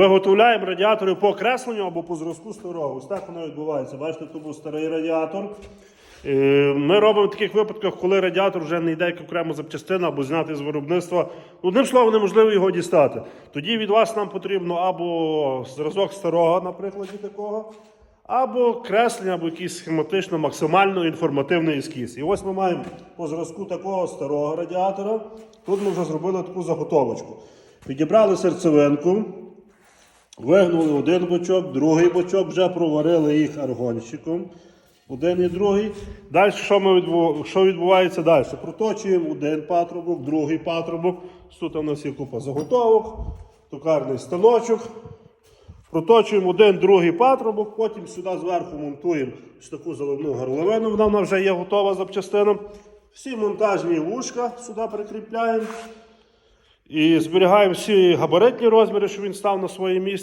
Виготовляємо радіатори по окресленню або по зразку старого. Ось так воно відбувається. Бачите, тут був старий радіатор. Е, Ми робимо в таких випадках, коли радіатор вже не йде як окрема запчастина або знятий з виробництва. Одним словом, неможливо його дістати. Тоді від вас нам потрібно або зразок старого, на прикладі такого, або креслення, або якийсь схематично максимально інформативний ескіз. І ось ми маємо по зразку такого старого радіатора. Тут ми вже зробили таку заготовочку. Підібрали серцевинку, вигнули один бочок, другий бочок, вже проварили їх аргонщиком. Один і другий. Далі що, ми відбу... що відбувається далі? Проточуємо один патрубок, другий патрубок. Тут у нас є купа заготовок, токарний станочок. Проточуємо один, другий патрубок, потім сюди зверху монтуємо ось таку заливну горловину, вона вже є готова запчастина. Всі монтажні вушка сюди прикріпляємо. І зберігаємо всі габаритні розміри, щоб він став на своє місце.